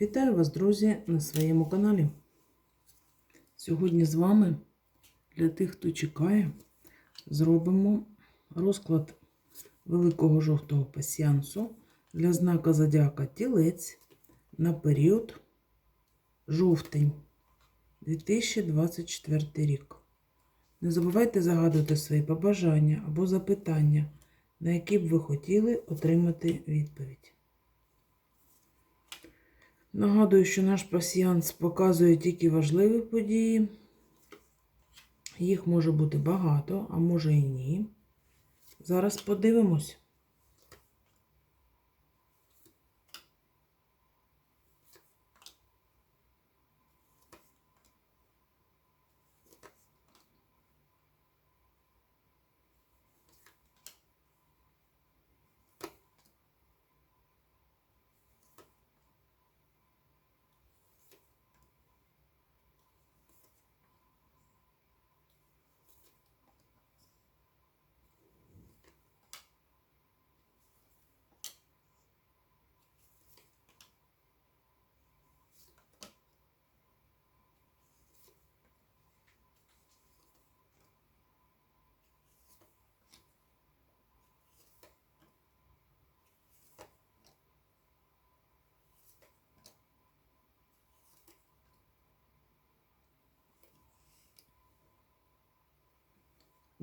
Вітаю вас, друзі, на своєму каналі. Сьогодні з вами, для тих, хто чекає, зробимо розклад великого жовтого пасіансу для знака Зодіака Тілець на період жовтень 2024 рік. Не забувайте загадувати свої побажання або запитання, на які б ви хотіли отримати відповідь. Нагадую, що наш пасіянс показує тільки важливі події. Їх може бути багато, а може і ні. Зараз подивимось.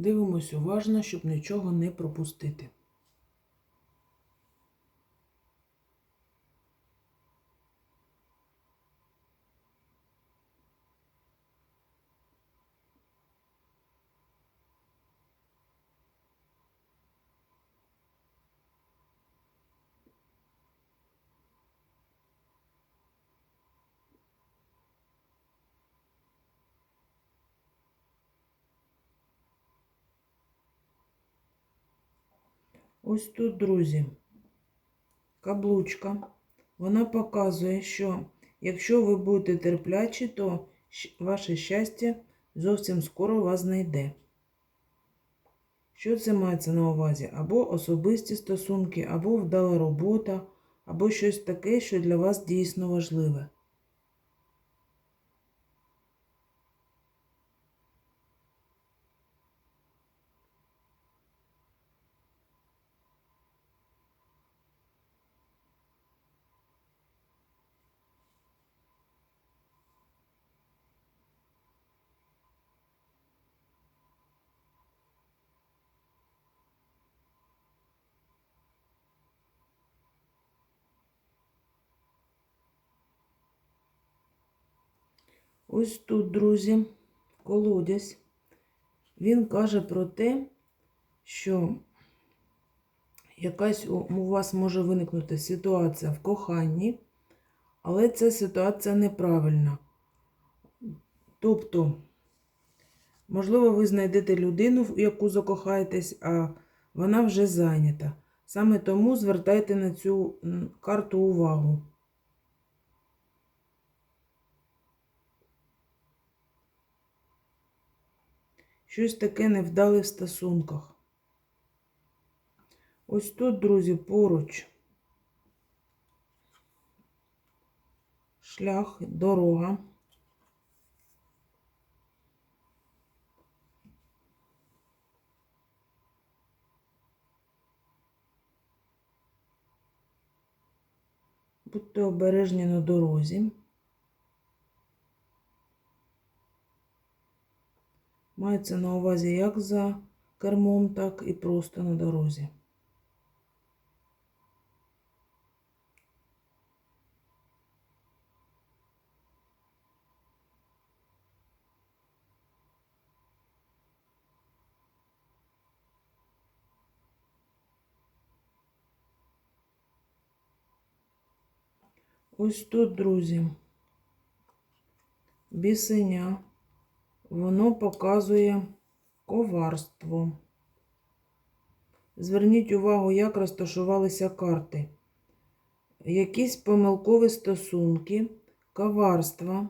Дивимось уважно, щоб нічого не пропустити. Ось тут, друзі, каблучка. Вона показує, що якщо ви будете терплячі, то ваше щастя зовсім скоро вас знайде. Що це мається на увазі? Або особисті стосунки, або вдала робота, або щось таке, що для вас дійсно важливе. Ось тут, друзі, колодязь. Він каже про те, що якась у вас може виникнути ситуація в коханні, але ця ситуація неправильна. Тобто, можливо, ви знайдете людину, в яку закохаєтесь, а вона вже зайнята. Саме тому звертайте на цю карту увагу. Щось таке невдале в стосунках. Ось тут, друзі, поруч. Шлях, дорога. Будьте обережні на дорозі. Мається на увазі як за кермом, так і просто на дорозі. Ось тут, друзі, бісеня, воно показує коварство. Зверніть увагу, як розташувалися карти. Якісь помилкові стосунки, коварства.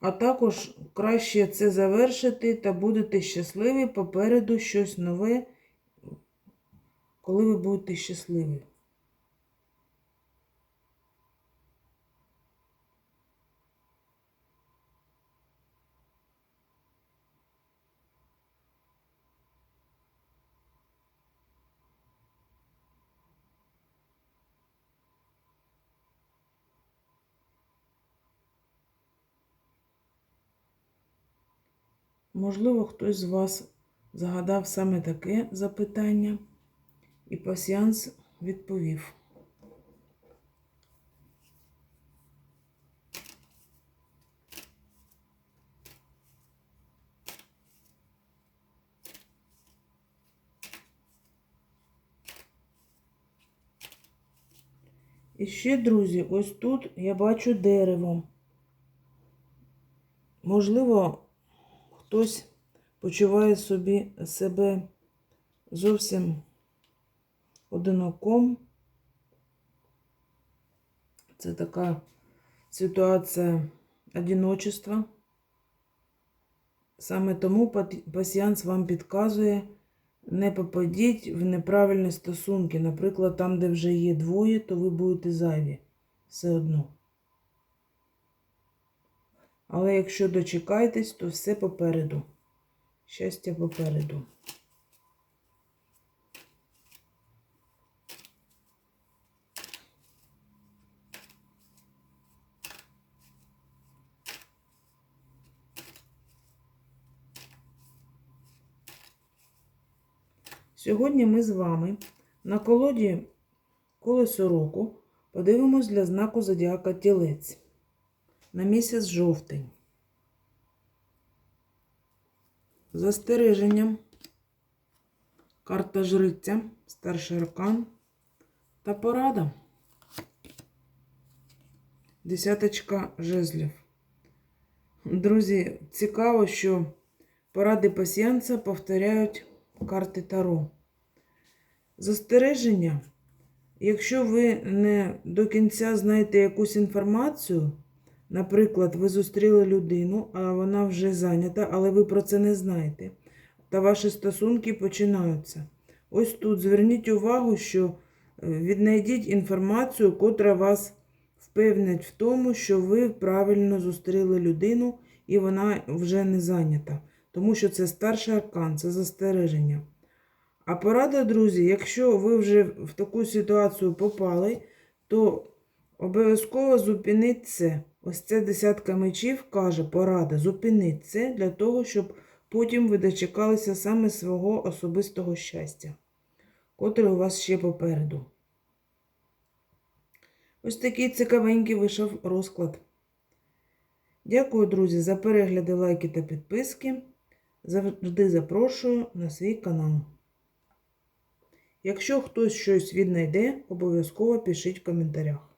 А також краще це завершити та будете щасливі попереду щось нове, коли ви будете щасливі. Можливо, хтось з вас загадав саме таке запитання, і пасіанс відповів. І ще, друзі, ось тут я бачу дерево. Можливо, хтось почуває собі себе зовсім одиноком. Це така ситуація одиночества. Саме тому пасіанс вам підказує, не попадіть в неправильні стосунки. Наприклад, там, де вже є двоє, то ви будете зайві все одно. Але якщо дочекаєтесь, то все попереду. Щастя попереду. Сьогодні ми з вами на колоді колесо року подивимось для знаку зодіака Тілець на місяць жовтень. Застереженням, карта жриця, старший аркан та порада. Десяточка жезлів. Друзі, цікаво, що поради пасіянца повторяють карти Таро. Застереження. Якщо ви не до кінця знаєте якусь інформацію, наприклад, ви зустріли людину, а вона вже зайнята, але ви про це не знаєте, та ваші стосунки починаються. Ось тут зверніть увагу, що е, віднайдіть інформацію, котра вас впевнить в тому, що ви правильно зустріли людину і вона вже не зайнята. Тому що це старший аркан, це застереження. А порада, друзі, якщо ви вже в таку ситуацію попали, то обов'язково зупиніть це. Ось це десятка мечів каже порада. Зупиніть це для того, щоб потім ви дочекалися саме свого особистого щастя, котре у вас ще попереду. Ось такий цікавенький вийшов розклад. Дякую, друзі, за перегляди, лайки та підписки. Завжди запрошую на свій канал. Якщо хтось щось віднайде, обов'язково пишіть в коментарях.